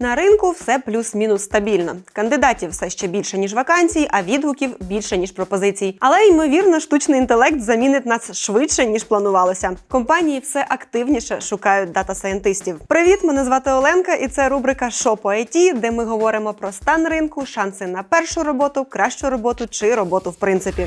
На ринку все плюс-мінус стабільно. Кандидатів все ще більше ніж вакансій, а відгуків більше ніж пропозицій. Але ймовірно, штучний інтелект замінить нас швидше ніж планувалося. Компанії все активніше шукають дата-сайентистів. Привіт, мене звати Оленка, і це рубрика «Що по IT», де ми говоримо про стан ринку, шанси на першу роботу, кращу роботу чи роботу в принципі.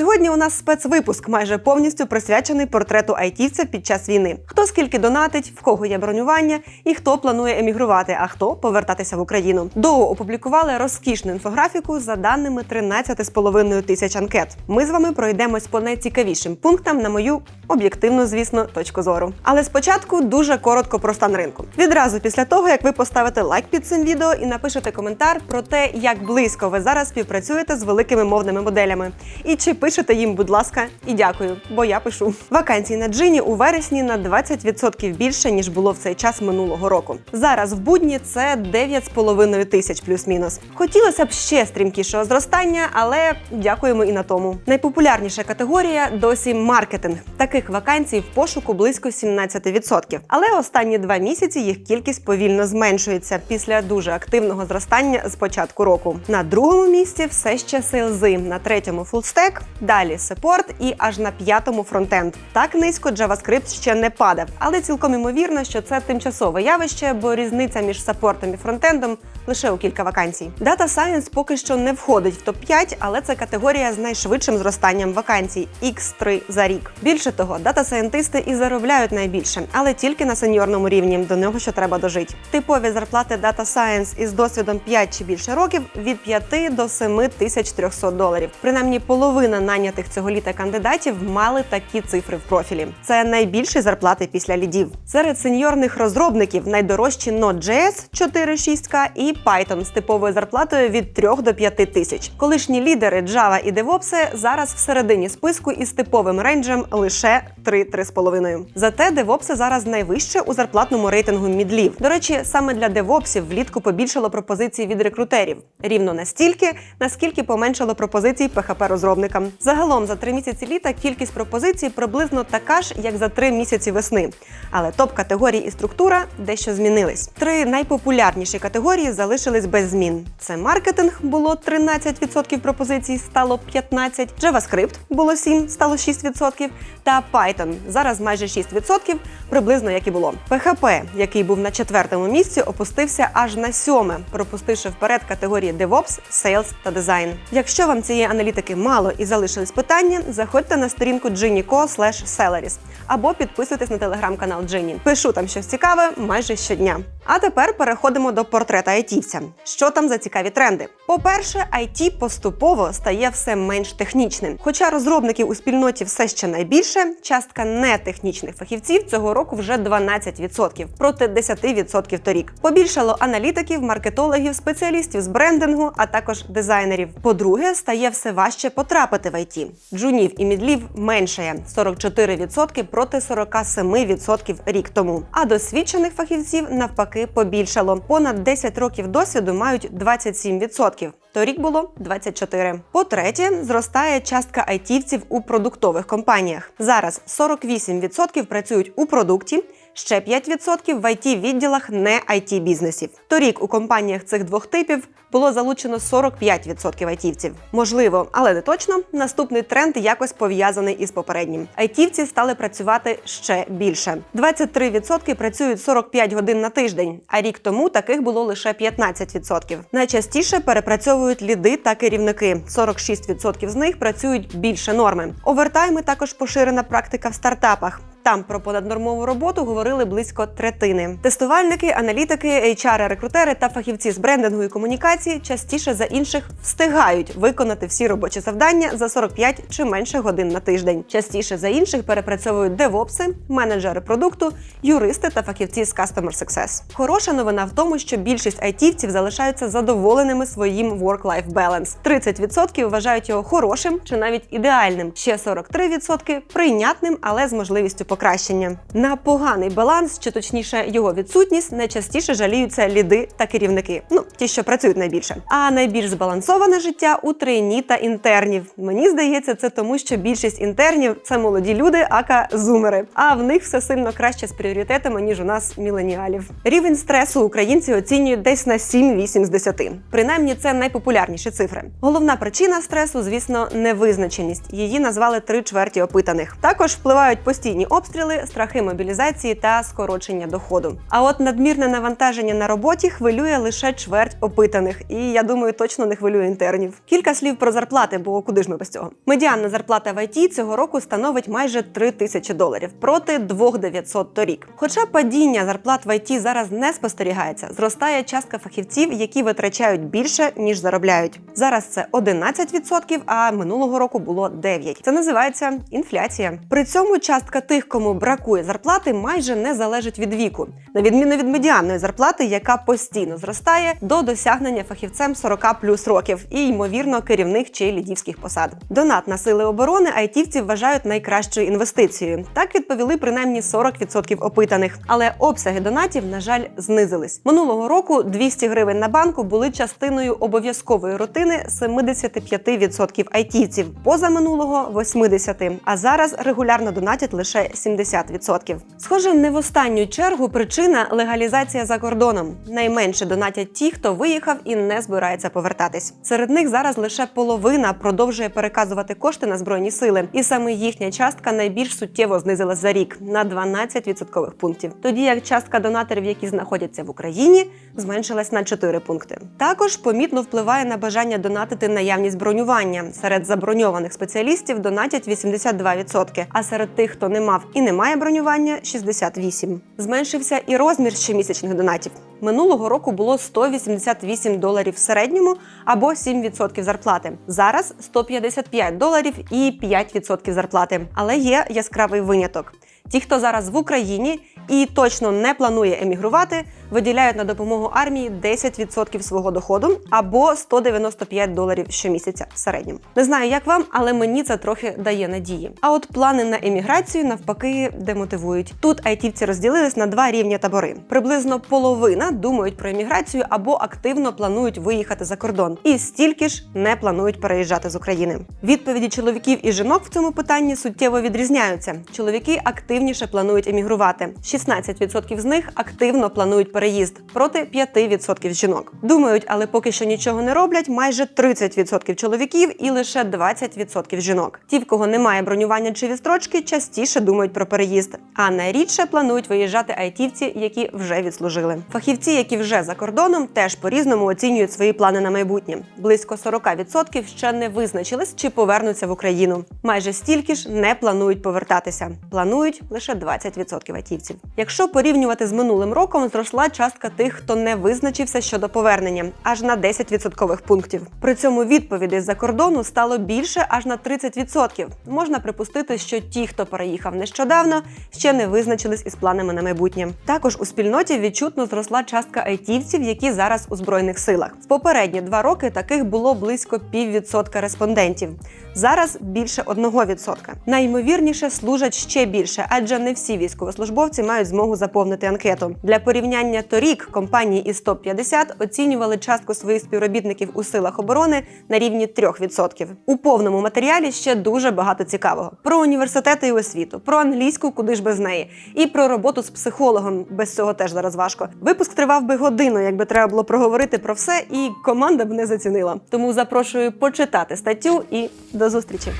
Сьогодні у нас спецвипуск, майже повністю присвячений портрету айтівця під час війни. Хто скільки донатить, в кого є бронювання, і хто планує емігрувати, а хто повертатися в Україну. Доу опублікували розкішну інфографіку за даними 13,5 тисяч анкет. Ми з вами пройдемось по найцікавішим пунктам на мою об'єктивну, звісно, точку зору. Але спочатку дуже коротко про стан ринку. Відразу після того, як ви поставите лайк під цим відео і напишете коментар про те, як близько ви зараз співпрацюєте з великими мовними моделями, і чи пишете їм, будь ласка, і дякую, бо я пишу. Вакансій на джині у вересні на 20% більше ніж було в цей час минулого року. Зараз в будні це 9,5 тисяч плюс-мінус. Хотілося б ще стрімкішого зростання, але дякуємо і на тому. Найпопулярніша категорія досі маркетинг. Таких вакансій в пошуку близько 17%. Але останні два місяці їх кількість повільно зменшується після дуже активного зростання з початку року. На другому місці все ще сейлзи, на третьому фулстек, далі сепорт і аж на п'ятому фронтенд. Так низько JavaScript ще не падав, але цілком імовірно, що це тимчасове явище, бо різниця між саппортом і фронтендом лише у кілька вакансій. Data Science поки що не входить в топ 5 але це категорія з найшвидшим зростанням вакансій X3 за рік. Більше того, дата-сайентисти і заробляють найбільше, але тільки на сеньорному рівні. До нього ще треба дожити. Типові зарплати Data Science із досвідом 5 чи більше років від 5 до 7 тисяч 300 доларів. Принаймні половина нанятих цього літа кандидатів мали такі цифри в профілі. Це найбільші зарплати після лідів. Серед сеньорних розробників найдорожчі Node.js 4-6K і Python з типовою зарплатою від 3 до 5 тисяч. Колишні лідери Java і DevOps зараз всередині списку із типовим рейнджем лише 3-3,5. Зате DevOps зараз найвище у зарплатному рейтингу мідлів. До речі, саме для DevOps влітку побільшало пропозицій від рекрутерів рівно настільки, наскільки поменшало пропозицій PHP розробникам. Загалом за три місяці літа кількість пропозицій приблизно така ж, як за три місяці весни. Але топ категорії і структура дещо змінились. Три найпопулярніші категорії залишились без змін. Це маркетинг було 13% пропозицій, стало 15%, JavaScript було 7, стало 6%, та Python зараз майже 6%, приблизно як і було. PHP, який був на четвертому місці, опустився аж на сьоме, пропустивши вперед категорії DevOps, Sales та Design. Якщо вам цієї аналітики мало і залишились питання, заходьте на сторінку Ginico.salaries або підписуйтесь на телеграм-канал Gini. Пишу там щось цікаве майже щодня. А тепер переходимо до портрета айтівця. Що там за цікаві тренди? По-перше, IT поступово стає все менш технічним. Хоча розробників у спільноті все ще найбільше, частка нетехнічних фахівців цього року вже 12%, проти 10% торік. Побільшало аналітиків, маркетологів, спеціалістів з брендингу, а також дизайнерів. По-друге, стає все важче потрапити в IT. Джунів і мідлів меншає 44% проти 47% рік тому. А досвідчених фахівців навпаки побільшало. Понад 10 років досвіду мають 27%. Торік було 24. По-третє, зростає частка айтівців у продуктових компаніях. Зараз 48% працюють у продукті. Ще 5% в it відділах не it бізнесів. Торік у компаніях цих двох типів було залучено 45% айтівців. Можливо, але не точно. Наступний тренд якось пов'язаний із попереднім. Айтівці стали працювати ще більше. 23% працюють 45 годин на тиждень, а рік тому таких було лише 15%. Найчастіше перепрацьовують ліди та керівники. 46% з них працюють більше норми. Овертайми також поширена практика в стартапах. Там про понаднормову роботу говорили близько третини. Тестувальники, аналітики, HR, рекрутери та фахівці з брендингу і комунікації частіше за інших встигають виконати всі робочі завдання за 45 чи менше годин на тиждень. Частіше за інших перепрацьовують девопси, менеджери продукту, юристи та фахівці з Customer Success. Хороша новина в тому, що більшість айтівців залишаються задоволеними своїм work-life balance. 30% вважають його хорошим чи навіть ідеальним. Ще 43% прийнятним, але з можливістю покращення. На поганий баланс, чи точніше його відсутність, найчастіше жаліються ліди та керівники. Ну ті, що працюють найбільше. А найбільш збалансоване життя у трейні та інтернів. Мені здається, це тому, що більшість інтернів це молоді люди, ака зумери. А в них все сильно краще з пріоритетами ніж у нас міленіалів. Рівень стресу українці оцінюють десь на 7-8 з 10. Принаймні, це найпопулярніші цифри. Головна причина стресу, звісно, невизначеність. Її назвали три чверті опитаних. Також впливають постійні обстріли, страхи мобілізації та скорочення доходу. А от надмірне навантаження на роботі хвилює лише чверть опитаних, і я думаю, точно не хвилює інтернів. Кілька слів про зарплати, бо куди ж ми без цього? Медіанна зарплата в ІТ цього року становить майже 3 тисячі доларів проти 2900 торік. Хоча падіння зарплат в ІТ зараз не спостерігається, зростає частка фахівців, які витрачають більше ніж заробляють. Зараз це 11%, а минулого року було 9%. Це називається інфляція. При цьому частка тих, кому бракує зарплати, майже не залежить від віку, на відміну від медіанної зарплати, яка постійно зростає до досягнення фахівцем 40 плюс років і ймовірно керівних чи лідівських посад. Донат на сили оборони айтівці вважають найкращою інвестицією. Так відповіли принаймні 40% опитаних. Але обсяги донатів, на жаль, знизились. Минулого року 200 гривень на банку були частиною обов'язкової рутини 75% айтівців, позаминулого 80%, а зараз регулярно донатять лише 70%. Схоже, не в останню чергу причина легалізація за кордоном. Найменше донатять ті, хто виїхав і не збирається повертатись. Серед них зараз лише половина продовжує переказувати кошти на збройні сили, і саме їхня частка найбільш суттєво знизилась за рік на 12 відсоткових пунктів. Тоді як частка донаторів, які знаходяться в Україні, зменшилась на 4 пункти. Також помітно впливає на бажання донатити наявність бронювання. Серед заброньованих спеціалістів донатять 82%, а серед тих, хто не мав і немає бронювання 68%. Зменшився і розмір щомісячних донатів. Минулого року було 188 доларів в середньому або 7% зарплати. Зараз 155 доларів і 5% зарплати. Але є яскравий виняток. Ті, хто зараз в Україні і точно не планує емігрувати, виділяють на допомогу армії 10% свого доходу або 195 доларів щомісяця в середньому. Не знаю, як вам, але мені це трохи дає надії. А от плани на еміграцію навпаки демотивують. Тут айтівці розділились на два рівні табори. Приблизно половина думають про еміграцію або активно планують виїхати за кордон, і стільки ж не планують переїжджати з України. Відповіді чоловіків і жінок в цьому питанні суттєво відрізняються. Чоловіки активніше планують емігрувати. 16% з них активно планують переїзд проти 5% жінок. Думають, але поки що нічого не роблять. Майже 30% чоловіків і лише 20% жінок. Ті, в кого немає бронювання чи відстрочки, частіше думають про переїзд, а найрідше планують виїжджати айтівці, які вже відслужили. Фахівці, які вже за кордоном, теж по-різному оцінюють свої плани на майбутнє. Близько 40% ще не визначились, чи повернуться в Україну. Майже стільки ж не планують повертатися. Планують лише 20% айтівців. Якщо порівнювати з минулим роком, зросла частка тих, хто не визначився щодо повернення, аж на 10 відсоткових пунктів. При цьому відповідей з-за кордону стало більше аж на 30%. Можна припустити, що ті, хто переїхав нещодавно, ще не визначились із планами на майбутнє. Також у спільноті відчутно зросла частка айтівців, які зараз у збройних силах. В попередні два роки таких було близько піввідсотка респондентів. Зараз більше 1%. Найімовірніше служать ще більше, адже не всі військовослужбовці мають змогу заповнити анкету. Для порівняння торік компанії із топ 50 оцінювали частку своїх співробітників у силах оборони на рівні 3%. У повному матеріалі ще дуже багато цікавого: про університети і освіту, про англійську, куди ж без неї, і про роботу з психологом. Без цього теж зараз важко. Випуск тривав би годину, якби треба було проговорити про все, і команда б не зацінила. Тому запрошую почитати статтю і до зустрічі.